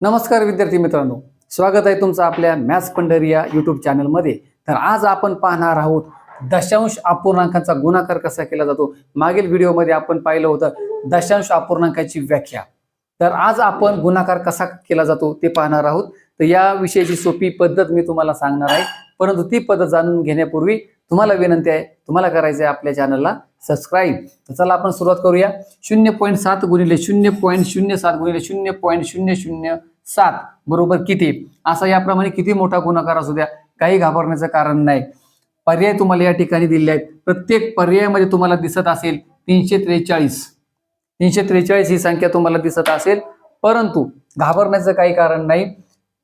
नमस्कार विद्यार्थी मित्रांनो. स्वागत आहे तुमचं आपल्या मॅथ्स पंढरी या युट्यूब चॅनलमध्ये तर आज आपण पाहणार आहोत दशांश अपूर्णांकांचा गुणाकार कसा केला जातो. मागील व्हिडिओमध्ये आपण पाहिलं होतं दशांश अपूर्णांकाची व्याख्या. तर आज आपण गुणाकार कसा केला जातो ते पाहणार आहोत. तर या विषयाची सोपी पद्धत मी तुम्हाला सांगणार आहे. परंतु ती पद्धत जाणून घेण्यापूर्वी तुम्हाला विनंती आहे तुम्हाला करायचं आहे आपल्या चॅनलला सबस्क्राईब तर चला आपण सुरुवात करूया. शून्य पॉईंट सात गुणिले शून्य पॉईंट शून्य सात गुणिले शून्य पॉईंट शून्य शून्य सात बरोबर किती? असा याप्रमाणे किती मोठा गुणाकार असू द्या काही घाबरण्याचं कारण नाही. पर्याय तुम्हाला या ठिकाणी दिले आहेत. प्रत्येक पर्यायामध्ये तुम्हाला दिसत असेल तीनशे त्रेचाळीस. तीनशे त्रेचाळीस ही संख्या तुम्हाला दिसत असेल परंतु घाबरण्याचं काही कारण नाही.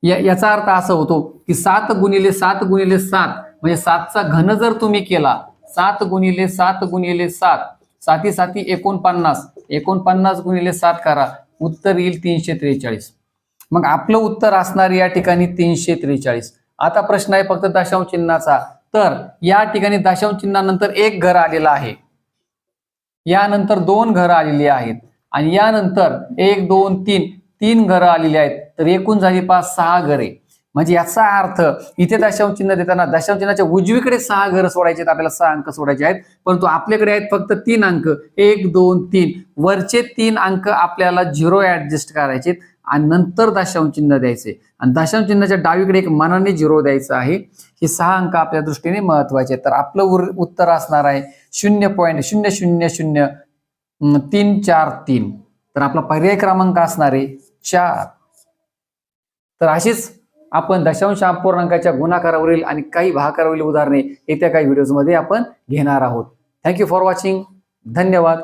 या याचा अर्थ असा होतो की सात गुणिले सात गुणिले सात म्हणजे सातचा घन जर तुम्ही केला सात गुणिले सात गुणिले सात साती साती एकोणपन्नास एकोणपन्नास गुणिले सात करा उत्तर येईल तीनशे त्रेचाळीस. मग आपलं उत्तर असणार या ठिकाणी तीनशे त्रेचाळीस. आता प्रश्न आहे फक्त दशांश चिन्हाचा. तर या ठिकाणी दशांश चिन्हानंतर एक घर आलेलं आहे. यानंतर दोन घरं आलेली आहेत. आणि यानंतर एक दोन तीन तीन घरं आलेली आहेत. तर एकूण झाली पाच सहा घरे. म्हणजे याचा अर्थ इथे दशांश चिन्ह देताना दशांश चिन्हाच्या उजवीकडे सहा घर सोडायचे आपल्याला सहा अंक सोडायचे आहेत. परंतु आपल्याकडे आहेत फक्त तीन अंक. एक दोन तीन. वरचे तीन अंक आपल्याला झिरो ऍडजस्ट करायचे आणि नंतर दशांश चिन्ह द्यायचे. आणि दशांश चिन्हाच्या डावीकडे एक मनाने झिरो द्यायचं आहे. हे सहा अंक आपल्या दृष्टीने महत्त्वाचे आहेत. तर आपलं उर- उत्तर असणार आहे शून्य पॉईंट शून्य शून्य शून्य तीन चार तीन. तर आपला पर्याय क्रमांक असणार आहे चार. तर अशीच आपण दशांश पूर्णांकाच्या गुणाकारावरील आणि काही भाकारावरील उदाहरणे येत्या काही व्हिडिओजमध्ये आपण घेणार आहोत. थँक्यू फॉर वॉचिंग धन्यवाद.